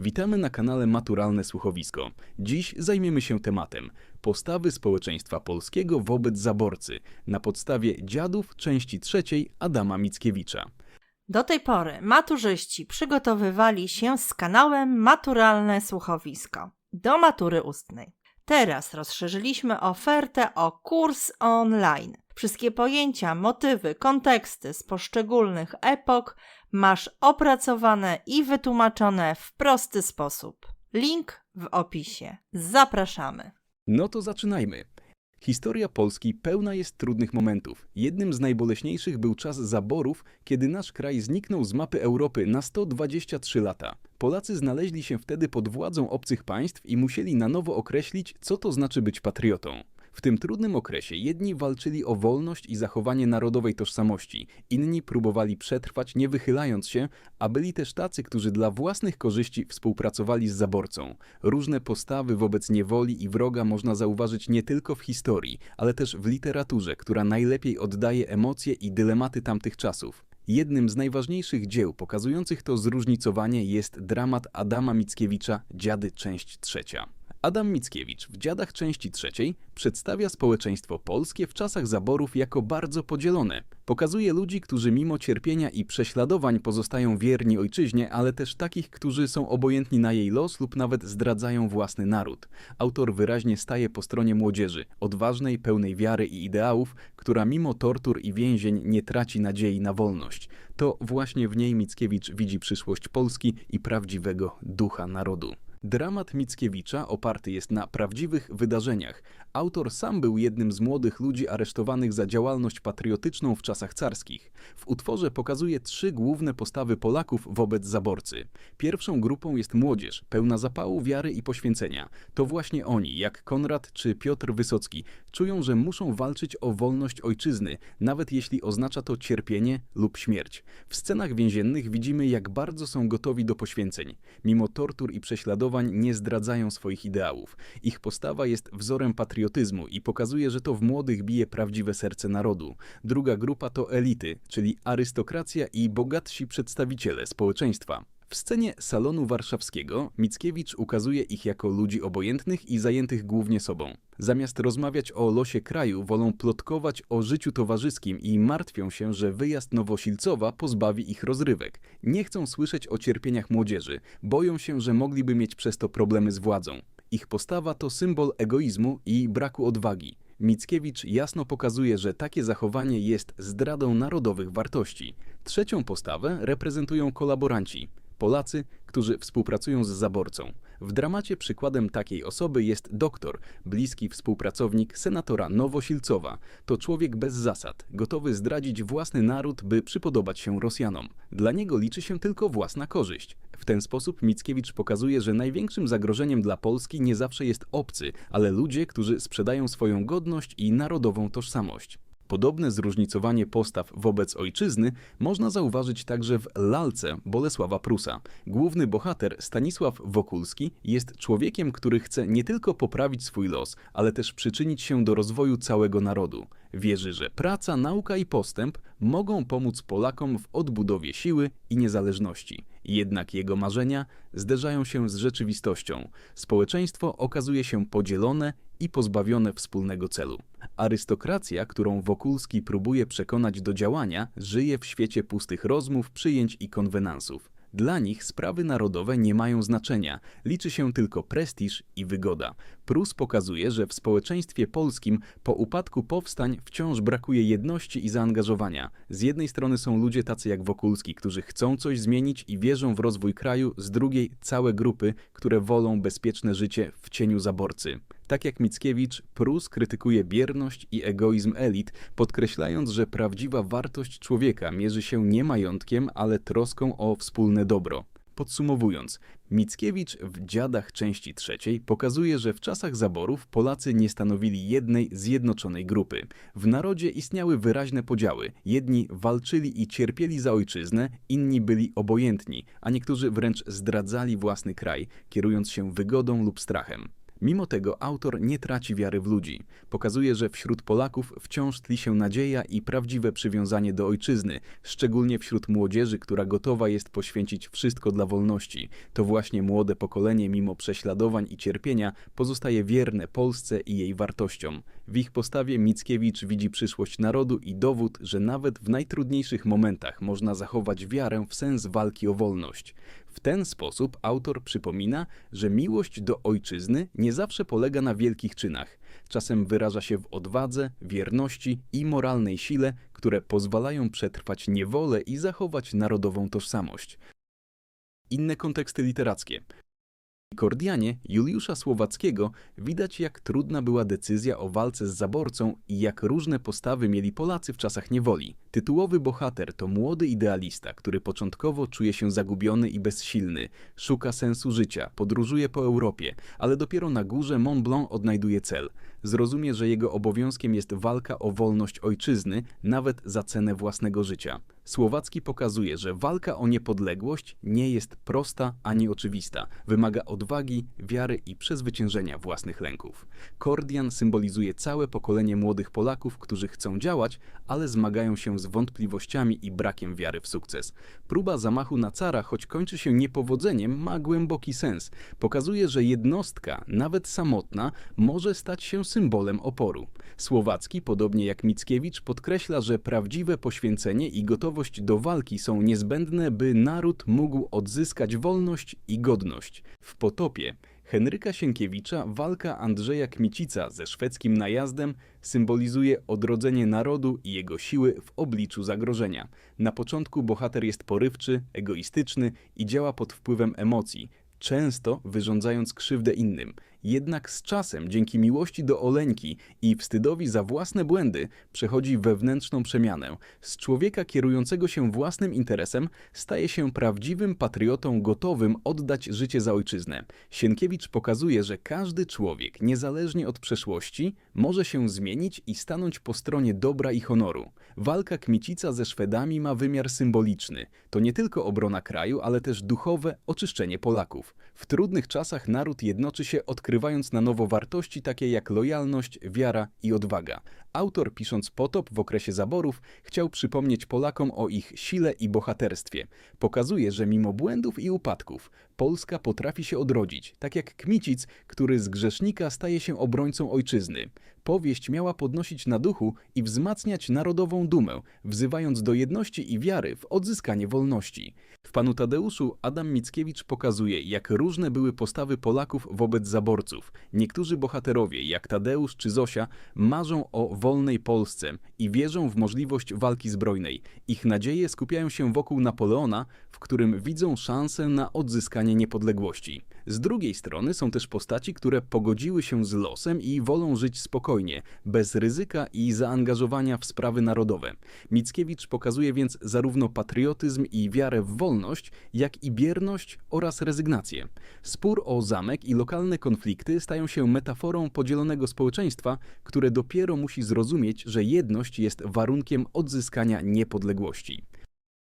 Witamy na kanale Maturalne Słuchowisko. Dziś zajmiemy się tematem postawy społeczeństwa polskiego wobec zaborcy na podstawie dziadów części trzeciej Adama Mickiewicza. Do tej pory maturzyści przygotowywali się z kanałem Maturalne Słuchowisko do matury ustnej. Teraz rozszerzyliśmy ofertę o kurs online. Wszystkie pojęcia, motywy, konteksty z poszczególnych epok masz opracowane i wytłumaczone w prosty sposób. Link w opisie. Zapraszamy. No to zaczynajmy. Historia Polski pełna jest trudnych momentów. Jednym z najboleśniejszych był czas zaborów, kiedy nasz kraj zniknął z mapy Europy na 123 lata. Polacy znaleźli się wtedy pod władzą obcych państw i musieli na nowo określić, co to znaczy być patriotą. W tym trudnym okresie jedni walczyli o wolność i zachowanie narodowej tożsamości, inni próbowali przetrwać nie wychylając się, a byli też tacy, którzy dla własnych korzyści współpracowali z zaborcą. Różne postawy wobec niewoli i wroga można zauważyć nie tylko w historii, ale też w literaturze, która najlepiej oddaje emocje i dylematy tamtych czasów. Jednym z najważniejszych dzieł pokazujących to zróżnicowanie jest dramat Adama Mickiewicza Dziady część trzecia. Adam Mickiewicz w Dziadach części trzeciej przedstawia społeczeństwo polskie w czasach zaborów jako bardzo podzielone. Pokazuje ludzi, którzy mimo cierpienia i prześladowań pozostają wierni ojczyźnie, ale też takich, którzy są obojętni na jej los lub nawet zdradzają własny naród. Autor wyraźnie staje po stronie młodzieży, odważnej, pełnej wiary i ideałów, która mimo tortur i więzień nie traci nadziei na wolność. To właśnie w niej Mickiewicz widzi przyszłość Polski i prawdziwego ducha narodu. Dramat Mickiewicza oparty jest na prawdziwych wydarzeniach. Autor sam był jednym z młodych ludzi aresztowanych za działalność patriotyczną w czasach carskich. W utworze pokazuje trzy główne postawy Polaków wobec zaborcy. Pierwszą grupą jest młodzież, pełna zapału, wiary i poświęcenia. To właśnie oni, jak Konrad czy Piotr Wysocki, czują, że muszą walczyć o wolność ojczyzny, nawet jeśli oznacza to cierpienie lub śmierć. W scenach więziennych widzimy, jak bardzo są gotowi do poświęceń. Mimo tortur i prześladowań nie zdradzają swoich ideałów. Ich postawa jest wzorem patriotyzmu i pokazuje, że to w młodych bije prawdziwe serce narodu. Druga grupa to elity, czyli arystokracja i bogatsi przedstawiciele społeczeństwa. W scenie salonu warszawskiego Mickiewicz ukazuje ich jako ludzi obojętnych i zajętych głównie sobą. Zamiast rozmawiać o losie kraju, wolą plotkować o życiu towarzyskim i martwią się, że wyjazd Nowosilcowa pozbawi ich rozrywek. Nie chcą słyszeć o cierpieniach młodzieży, boją się, że mogliby mieć przez to problemy z władzą. Ich postawa to symbol egoizmu i braku odwagi. Mickiewicz jasno pokazuje, że takie zachowanie jest zdradą narodowych wartości. Trzecią postawę reprezentują kolaboranci. Polacy, którzy współpracują z zaborcą. W dramacie przykładem takiej osoby jest doktor, bliski współpracownik senatora Nowosilcowa. To człowiek bez zasad, gotowy zdradzić własny naród, by przypodobać się Rosjanom. Dla niego liczy się tylko własna korzyść. W ten sposób Mickiewicz pokazuje, że największym zagrożeniem dla Polski nie zawsze jest obcy, ale ludzie, którzy sprzedają swoją godność i narodową tożsamość. Podobne zróżnicowanie postaw wobec ojczyzny można zauważyć także w Lalce Bolesława Prusa. Główny bohater Stanisław Wokulski jest człowiekiem, który chce nie tylko poprawić swój los, ale też przyczynić się do rozwoju całego narodu. Wierzy, że praca, nauka i postęp mogą pomóc Polakom w odbudowie siły i niezależności. Jednak jego marzenia zderzają się z rzeczywistością. Społeczeństwo okazuje się podzielone i pozbawione wspólnego celu. Arystokracja, którą Wokulski próbuje przekonać do działania, żyje w świecie pustych rozmów, przyjęć i konwenansów. Dla nich sprawy narodowe nie mają znaczenia, liczy się tylko prestiż i wygoda. Prus pokazuje, że w społeczeństwie polskim po upadku powstań wciąż brakuje jedności i zaangażowania. Z jednej strony są ludzie tacy jak Wokulski, którzy chcą coś zmienić i wierzą w rozwój kraju, z drugiej całe grupy, które wolą bezpieczne życie w cieniu zaborcy. Tak jak Mickiewicz, Prus krytykuje bierność i egoizm elit, podkreślając, że prawdziwa wartość człowieka mierzy się nie majątkiem, ale troską o wspólne dobro. Podsumowując, Mickiewicz w Dziadach części trzeciej pokazuje, że w czasach zaborów Polacy nie stanowili jednej zjednoczonej grupy. W narodzie istniały wyraźne podziały. Jedni walczyli i cierpieli za ojczyznę, inni byli obojętni, a niektórzy wręcz zdradzali własny kraj, kierując się wygodą lub strachem. Mimo tego autor nie traci wiary w ludzi. Pokazuje, że wśród Polaków wciąż tli się nadzieja i prawdziwe przywiązanie do ojczyzny, szczególnie wśród młodzieży, która gotowa jest poświęcić wszystko dla wolności. To właśnie młode pokolenie, mimo prześladowań i cierpienia, pozostaje wierne Polsce i jej wartościom. W ich postawie Mickiewicz widzi przyszłość narodu i dowód, że nawet w najtrudniejszych momentach można zachować wiarę w sens walki o wolność. W ten sposób autor przypomina, że miłość do ojczyzny nie zawsze polega na wielkich czynach. Czasem wyraża się w odwadze, wierności i moralnej sile, które pozwalają przetrwać niewolę i zachować narodową tożsamość. Inne konteksty literackie. Kordianie Juliusza Słowackiego widać, jak trudna była decyzja o walce z zaborcą i jak różne postawy mieli Polacy w czasach niewoli. Tytułowy bohater to młody idealista, który początkowo czuje się zagubiony i bezsilny, szuka sensu życia, podróżuje po Europie, ale dopiero na górze Mont Blanc odnajduje cel. Zrozumie, że jego obowiązkiem jest walka o wolność ojczyzny, nawet za cenę własnego życia. Słowacki pokazuje, że walka o niepodległość nie jest prosta ani oczywista. Wymaga odwagi, wiary i przezwyciężenia własnych lęków. Kordian symbolizuje całe pokolenie młodych Polaków, którzy chcą działać, ale zmagają się z wątpliwościami i brakiem wiary w sukces. Próba zamachu na cara, choć kończy się niepowodzeniem, ma głęboki sens. Pokazuje, że jednostka, nawet samotna, może stać się symbolem oporu. Słowacki, podobnie jak Mickiewicz, podkreśla, że prawdziwe poświęcenie i gotowość do walki są niezbędne, by naród mógł odzyskać wolność i godność. W potopie Henryka Sienkiewicza walka Andrzeja Kmicica ze szwedzkim najazdem symbolizuje odrodzenie narodu i jego siły w obliczu zagrożenia. Na początku bohater jest porywczy, egoistyczny i działa pod wpływem emocji, często wyrządzając krzywdę innym. Jednak z czasem, dzięki miłości do Oleńki i wstydowi za własne błędy, przechodzi wewnętrzną przemianę. Z człowieka kierującego się własnym interesem staje się prawdziwym patriotą gotowym oddać życie za ojczyznę. Sienkiewicz pokazuje, że każdy człowiek, niezależnie od przeszłości, może się zmienić i stanąć po stronie dobra i honoru. Walka Kmicica ze Szwedami ma wymiar symboliczny. To nie tylko obrona kraju, ale też duchowe oczyszczenie Polaków. W trudnych czasach naród jednoczy się odkrywając na nowo wartości takie jak lojalność, wiara i odwaga. Autor, pisząc Potop w okresie zaborów, chciał przypomnieć Polakom o ich sile i bohaterstwie. Pokazuje, że mimo błędów i upadków Polska potrafi się odrodzić, tak jak Kmicic, który z grzesznika staje się obrońcą ojczyzny. Powieść miała podnosić na duchu i wzmacniać narodową dumę, wzywając do jedności i wiary w odzyskanie wolności. W Panu Tadeuszu Adam Mickiewicz pokazuje, jak różne były postawy Polaków wobec zaborców. Niektórzy bohaterowie, jak Tadeusz czy Zosia, marzą o wolnej Polsce i wierzą w możliwość walki zbrojnej. Ich nadzieje skupiają się wokół Napoleona, w którym widzą szansę na odzyskanie niepodległości. Z drugiej strony są też postaci, które pogodziły się z losem i wolą żyć spokojnie, bez ryzyka i zaangażowania w sprawy narodowe. Mickiewicz pokazuje więc zarówno patriotyzm i wiarę w wolność, jak i bierność oraz rezygnację. Spór o zamek i lokalne konflikty stają się metaforą podzielonego społeczeństwa, które dopiero musi zrozumieć, że jedność jest warunkiem odzyskania niepodległości.